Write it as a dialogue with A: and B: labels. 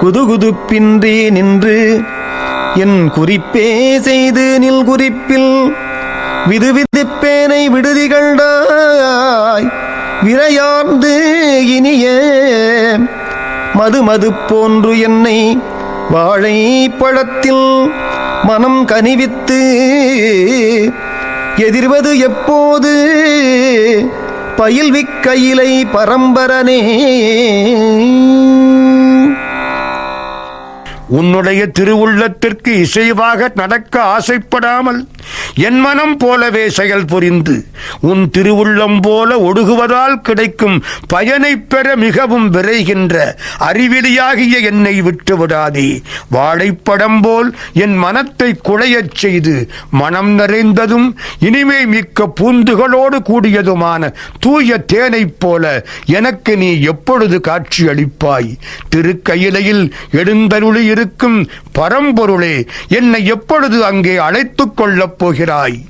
A: குதுகுதுப்பின்றி நின்று என் குறிப்பே செய்து நில் குறிப்பில். விதுவிதுப்பேனை விடுதி கண்டாய் விரையார்ந்து இனிய. மது மது போன்று என்னை வாழைப்பழத்தில் மனம் கனிவித்து எதிர்வது எப்போது? பயில்விக்கையிலை பரம்பரனே.
B: உன்னுடைய திருவுள்ளத்திற்கு இசைவாக நடக்க ஆசைப்படாமல் என் மனம் போலவே செயல் புரிந்து உன் திருவுள்ளம் போல ஒடுகுவதால் கிடைக்கும் பயனைப் பெற மிகவும் விரைகின்ற அறிவிலியாகிய என்னை விட்டு விடாதே. வாழைப்படம் போல் என் மனத்தை குழையச் செய்து மனம் நிறைந்ததும் இனிமை மிக்க பூந்துகளோடு கூடியதுமான தூய தேனைப் போல எனக்கு நீ எப்பொழுது காட்சியளிப்பாய் திருக்கையிலையில் எழுந்தருளி இருக்கும் பரம்பொருளே என்னை எப்பொழுது அங்கே அழைத்துக் கொள்ளப் I.